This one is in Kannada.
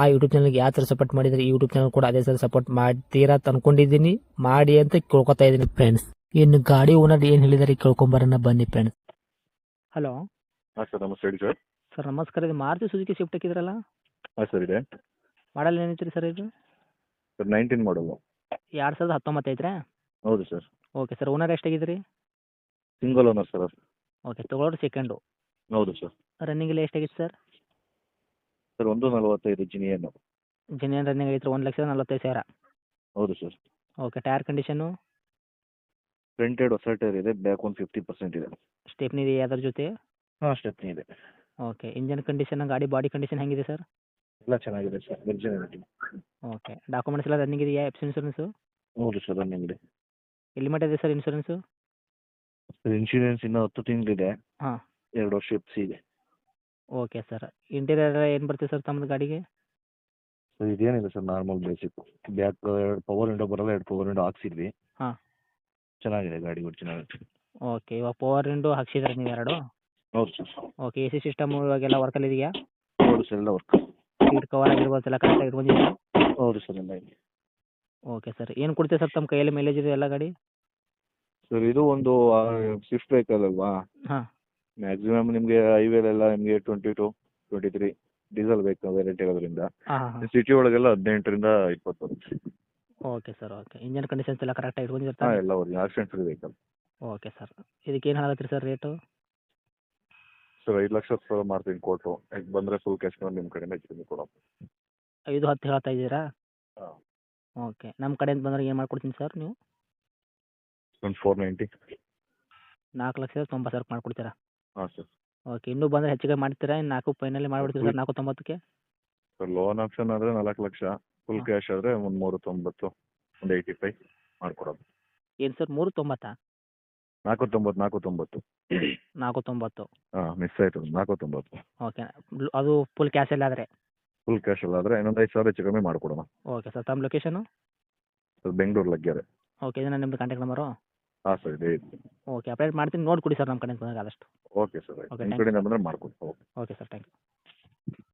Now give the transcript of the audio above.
ಆ ಯೂಟ್ಯೂಬ್ ಚಾನಲ್ಗೆ ಯಾವ ಥರ ಸಪೋರ್ಟ್ ಮಾಡಿದರೆ ಈ ಯೂಟ್ಯೂಬ್ ಚಾನಲ್ ಕೂಡ ಅದೇ ಥರ ಸಪೋರ್ಟ್ ಮಾಡ್ತೀರಾ ಅಂತ ಅನ್ಕೊಂಡಿದ್ದೀನಿ. ಮಾಡಿ ಅಂತ ಕೇಳ್ಕೊತಾ ಇದ್ದೀನಿ ಫ್ರೆಂಡ್ಸ್ ಇನ್ನು ಗಾಡಿ ಓನರ್ ಏನು ಹೇಳಿದಾರೆ ಕೇಳ್ಕೊಂಬರೋಣ ಬನ್ನಿ ಫ್ರೆಂಡ್ಸ್ ಹಲೋ ಹಾಂ ಸರ್ ನಮಸ್ತೆ ಹೇಳಿ ಸರ್. ಸರ್ ನಮಸ್ಕಾರ. ಇದು ಮಾರುತಿ ಸುಜುಕಿ ಶಿಫ್ಟ್ ಹಾಕಿದ್ರಲ್ಲ? ಹಾಂ ಸರ್ ಇದೆ. ಮಾಡಲ್ ಏನೈತ್ರಿ ಸರ್ ಇದು? ಸರ್ ನೈನ್ಟೀನ್ ಮಾಡಲು ಎರಡು ಸಾವಿರದ ಹತ್ತೊಂಬತ್ತು ಐತ್ರಾ ಹೌದು ಸರ್. Okay sir. ಓನರ್ ಎಷ್ಟಾಗಿದ್ರಿ ಸಿಂಗಲ್ ಓನರ್ ಸರ್. ಓಕೆ ತೊಗೊಳೋರು ಸೆಕೆಂಡು ಹೌದು ಸರ್. ರನ್ನಿಂಗ್ ಎಲ್ಲ ಎಷ್ಟಾಗಿತ್ತು ಸರ್? ಸರ್ ಒಂದು ನಲವತ್ತೈದು ಜಿನಿಯನ್ನು ಜೆನ್ಯನ್ ರನ್ನಿಂಗ್ ಐತ್ರಿ ಒಂದು ಲಕ್ಷದ ನಲವತ್ತೈದು ಸಾವಿರ? ಹೌದು sir. Okay tyre condition printed ಹೊಸ ಟೈರ್ ಇದೆ ಬ್ಯಾಕ್ ಒಂದು ಫಿಫ್ಟಿ ಪರ್ಸೆಂಟ್ ಇದೆ. ಸ್ಟೆಪ್ನಿ ಇದೆ ಅದರ ಜೊತೆ? ಹಾಂ ಸ್ಟೆಪ್ನಿ ಇದೆ. ಓಕೆ ಇಂಜಿನ್ ಕಂಡೀಷನ್ ಗಾಡಿ ಬಾಡಿ ಕಂಡೀಷನ್ ಹೆಂಗಿದೆ ಸರ್? ಎಲ್ಲ ಚೆನ್ನಾಗಿದೆ ಸರ್ ಒರಿಜಿನಾಲಿಟಿ ಓಕೆ ಡಾಕ್ಯುಮೆಂಟ್ಸ್ ಎಲ್ಲ ರನ್ನಿಂಗ್ ಇದೆಯಾ ಎಫ್ ಇನ್ಸೂರೆನ್ಸ್ ಹೌದು ಸರ್ ರನ್ನಿಂಗ್ ಇದೆ. ಎಲ್ಲಿ ಮಟ್ಟ ಇದೆ ಸರ್ ಇನ್ಸೂರೆನ್ಸ್ ಸರ್ ಇನ್ಶೂರೆನ್ಸ್ ಇನ್ನೂ ಹತ್ತು ತಿಂಗಳಿದೆ. ಹಾ. ಎರಡು ವರ್ಷ ಎಫ್ ಸಿ ಇದೆ. ಓಕೆ ಸರ್ ಇಂಟೀರಿಯರ್ ಏನು ಬರ್ತದೆ ಸರ್ ತಮ್ಮದು ಗಾಡಿಗೆ? ಸರ್ ಇದೇನಿಲ್ಲ ಸರ್ ನಾರ್ಮಲ್ ಬೇಸಿಕ್ ಬ್ಯಾಕ್ ಎರಡು ಪವರ್ ವಿಂಡೋ ಬರಲ್ಲ ಎರಡು ಪವರ್ ವಿಂಡೋ ಹಾಕ್ಸಿದ್ವಿ. ಹಾ. ಚೆನ್ನಾಗಿದೆ ಗಾಡಿ ಚೆನ್ನಾಗಿದೆ. ಓಕೆ ಇವಾಗ ಪವರ್ ವಿಂಡೋ ಹಾಕ್ಸಿದ್ರೆ ನೀವು ಎರಡು? ಹೌದು sir okay A C system ಇವಾಗೆಲ್ಲ ವರ್ಕಲ್ಲಿ ಇದೆಯಾ? ಹೌದು ಸರ್ ಎಲ್ಲ ವರ್ಕ್ ಸೀಟ್ ಕವರ್ ಆಗಿರ್ಬೋದು ಎಲ್ಲ ಕರೆಕ್ಟಾಗಿ ಇಟ್ಕೊಂಡಿದ್ದೀರಾ? ಹೌದು ಸರ್ ಎಲ್ಲ ಇದೆ. ಓಕೆ ಸರ್ ಏನು ಕೊಡ್ತೀವಿ ಸರ್ ತಮ್ಮ ಕೈಯಲ್ಲಿ ಮೈಲೇಜ್ ಇದೆ ಎಲ್ಲ ಗಾಡಿ? ಸರ್ ಇದು ಒಂದು ಸ್ವಿಫ್ಟ್ ವೆಹಿಕಲ್ ಅಲ್ವಾ? ಹಾಂ. ಮ್ಯಾಕ್ಸಿಮಮ್ ನಿಮಗೆ ಹೈವೇಲೆಲ್ಲ ನಿಮ್ಗೆ twenty two twenty three diesel ಬೇಕು ಇರೋದ್ರಿಂದ. ಹಾಂ ಸಿಟಿ ಒಳಗೆಲ್ಲ ಹದಿನೆಂಟರಿಂದ ಇಪ್ಪತ್ತು okay sir okay engine conditions ಎಲ್ಲ ಕರೆಕ್ಟಾಗಿ ಹಾಂ ಇಟ್ಕೊಂಡಿರ್ತಾರೆ ಎಲ್ಲ original accident free vehicle okay sir ಇದಕ್ಕೆ ಏನು ಹೇಳತ್ತೀರಿ ಸರ್ ರೇಟು ಸರ್ ಐದು ಲಕ್ಷ ಸಾವಿರ ಮಾಡ್ತೀನಿ ಕೊಟ್ಟು ಈಗ ಬಂದರೆ ಫುಲ್ ಕ್ಯಾಶ್ ನಿಮ್ಮ ಕಡೆಯಿಂದ ಹೆಚ್ಚು ಕೊಡೋದು ಐದು ಹತ್ತು ಹೇಳ್ತಾ ಇದ್ದೀರಾ? ಓಕೆ ನಮ್ಮ ಕಡೆಯಿಂದ ಬಂದ್ರೆ ಏನು ಮಾಡ್ಕೊಡ್ತೀನಿ ಸರ್ ನೀವು? ಒಂದು ಫೋರ್ ನೈಂಟಿ ನಾಲ್ಕು ಲಕ್ಷ ತೊಂಬತ್ತು ಸಾವಿರ ಮಾಡ್ಕೊಡ್ತೀರಾ? ಹಾಂ ಸರ್ ಓಕೆ ಇನ್ನು ಬಂದ್ರೆ ಹೆಚ್ಚಿಗೆ ಮಾಡ್ತೀರಾ? ಇನ್ನು ನಾಲ್ಕು ಫೈನಲಿ ಮಾಡ್ಬಿಡ್ತೀರಾ ಸರ್ ನಾಲ್ಕು ತೊಂಬತ್ತಕ್ಕೆ? ಸರ್ ಲೋನ್ ಆಪ್ಷನ್ ಆದ್ರೆ ನಾಲ್ಕು ಲಕ್ಷ ಫುಲ್ ಕ್ಯಾಶ್ ಆದರೆ ಒಂದು ಮೂರು ತೊಂಬತ್ತು ಒಂದು ಏಯ್ಟಿ ಫೈವ್ ಮಾಡ್ಕೊಡೋದು. ಏನು ಸರ್ ಮೂರು ತೊಂಬತ್ತಾ? ನಾಲ್ಕು ತೊಂಬತ್ತು ನಾಲ್ಕು ತೊಂಬತ್ತು. ನಾಲ್ಕು ತೊಂಬತ್ತು. ಹಾಂ ಮಿಸ್ ಆಯ್ತು ನಾಲ್ಕು ತೊಂಬತ್ತು. ಓಕೆ ಅದು ಫುಲ್ ಕ್ಯಾಶಲ್ಲಿ ಆದರೆ? ಫುಲ್ ಕ್ಯಾಶ್ ಅಲ್ಲಿ ಆದರೆ ಇನ್ನೊಂದು ಐದು ಸಾವಿರ ಹೆಚ್ಚು ಕಮ್ಮಿ ಮಾಡಿಕೊಡೋಣ. ಓಕೆ ಸರ್ ತಮ್ಮ location sir Bengaluru Laggere okay ಇದನ್ನ ನಿಮ್ದು ಕಾಂಟ್ಯಾಕ್ಟ್ ನಂಬರು ಹಾಂ ಸರ್ ಇದೆ ಇದೆ. ಓಕೆ ಅಪ್ಡೇಟ್ ಮಾಡ್ತೀನಿ. ನೋಡಿ ಕೊಡಿ ಸರ್ ನಮ್ಮ ಕಡೆಯಿಂದ ಬಂದಾಗ ಆದಷ್ಟು. ಓಕೆ ಸರ್ ಓಕೆ, ನಿಮ್ಮ thank you, ಕಡೆಯಿಂದ ಬಂದರೆ ಮಾಡ್ಕೊಡಿ. Okay. Okay sir thank you.